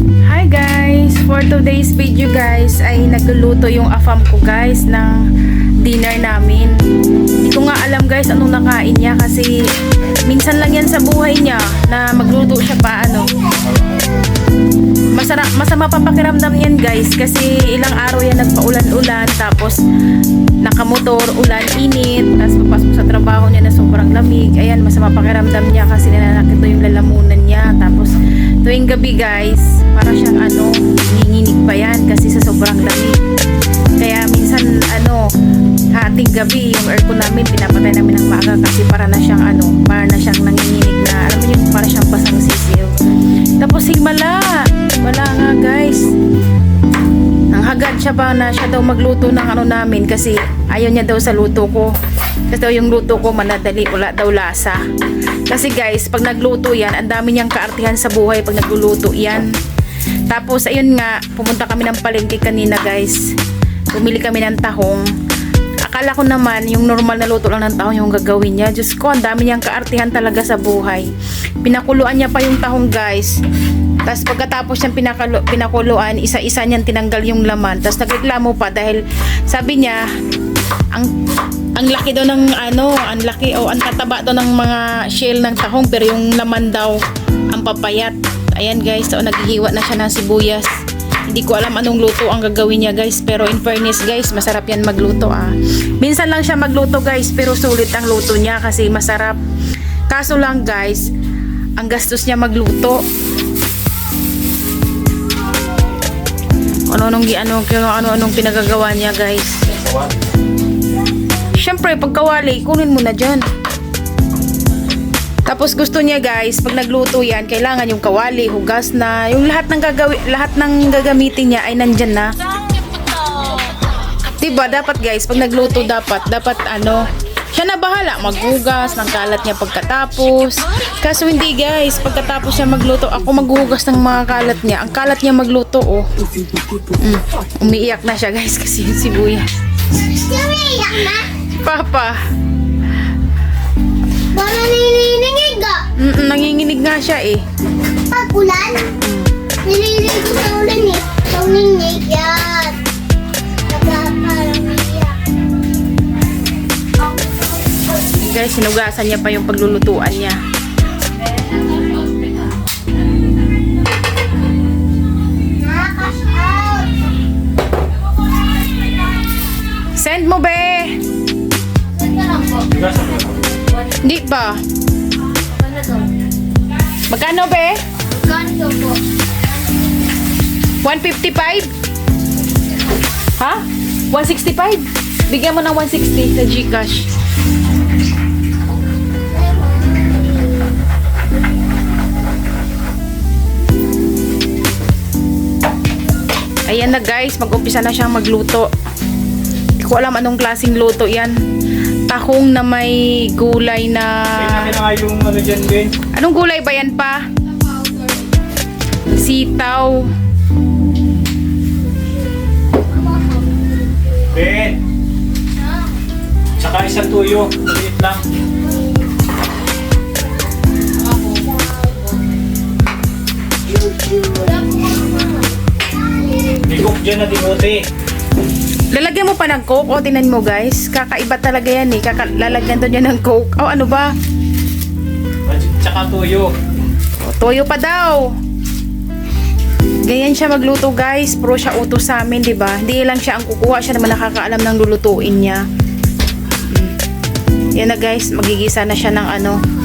Hi guys! For today's video guys ay nagluluto yung afam ko guys ng dinner namin. Hindi ko nga alam guys anong nakain niya kasi minsan lang yan sa buhay niya na magluto siya pa ano. Masarap, masama pa pakiramdam yan guys kasi ilang araw yan nagpaulan-ulan tapos nakamotor, ulan, init tapos papasok sa trabaho niya na sobrang lamig. Ayan masama pakiramdam niya kasi nananakit yung lalamunan niya. Tapos tuwing gabi guys para siyang ano nanginginig pa yan kasi siya pa na siya daw magluto ng ano namin kasi ayaw niya daw sa luto ko. Kasi daw yung luto ko manadali, wala daw lasa. Kasi guys, pag nagluto yan, ang dami niyang kaartihan sa buhay pag nagluluto yan. Tapos ayun nga, pumunta kami ng palengke kanina guys. Bumili kami ng tahong. Akala ko naman yung normal na luto lang ng tahong yung gagawin niya. Diyos ko, ang dami niyang kaartihan talaga sa buhay. Pinakuluan niya pa yung tahong guys. Tapos pagkatapos niyang pinakalo, pinakuluan, isa-isa niyang tinanggal yung laman. Tapos nagreklamo pa dahil sabi niya, ang ang laki daw ng ano, ang laki o ang tataba daw ng mga shell ng tahong pero yung laman daw ang papayat. Ayan guys, so naghihiwa na siya ng sibuyas. Hindi ko alam anong luto ang gagawin niya guys, pero in fairness guys, masarap yan magluto ah. Minsan lang siya magluto guys, pero sulit ang luto niya kasi masarap. Kaso lang guys, ang gastos niya magluto. Ano-anong gi ano, ano-anong pinagagawa niya guys. Siyempre, pagkawali, kunin mo na dyan. Tapos gusto niya guys, pag nagluto yan, kailangan yung kawali, hugas na, yung lahat ng gagawi, lahat ng gagamitin niya ay nandyan na. Diba, dapat guys, pag nagluto dapat, dapat ano, siya na bahala, maghugas ng kalat niya pagkatapos. Kaso hindi guys, pagkatapos siya magluto, ako maghugas ng mga kalat niya. Ang kalat niya magluto, oh. Mm, umiiyak na siya guys kasi yung sibuyas. Umiiyak na. Papa, Para nililinig ka. mm, nanginginig nga siya eh. Pag ulan, nililinig sa ulan eh. Nanginig yan. Guys, sinugasan niya pa yung paglulutuan niya. Send mo, be! Hindi pa. Magkano, be? Ganto po. 155? Ha? 165? Bigyan mo ng 160 sa Gcash. Ayan na guys, mag-umpisa na siyang magluto. Hindi ko alam anong klaseng luto yan. Tahong na may gulay na... Yung ano dyan, Ben. Anong gulay ba yan pa? Sitaw. Ben! Tsaka isang tuyo. Maliit lang. Na dimote. Lalagyan mo pa ng coke o tinan mo guys. Kakaiba talaga yan eh. Kaka lalagyan to niya ng coke. Oh ano ba? Tsaka tuyo. O, toyo pa daw. Ganyan siya magluto guys. Pro siya utos sa amin, di ba? Hindi lang siya ang kukuha. Siya naman nakakaalam ng lulutuin niya. Yan na guys. Magigisa na siya ng ano.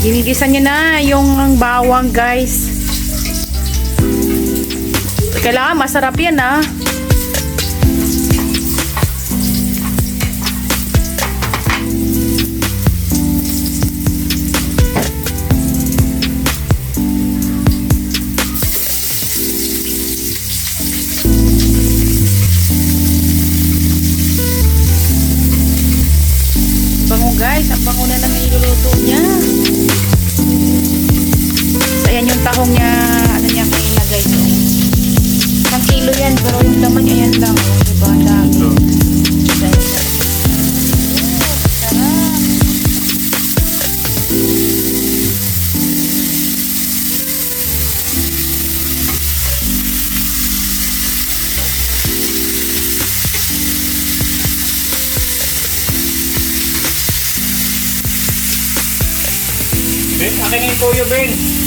Ginigisa niya na yung bawang guys. Kailangan masarap yan ah. Guys, ang bango na ng niluluto niya tahong niya, ano niya kanina guys. Isang kilo yan, pero yung laman niya yan lang. Diba? Ang dami. Ben, akin yung toyo, Ben.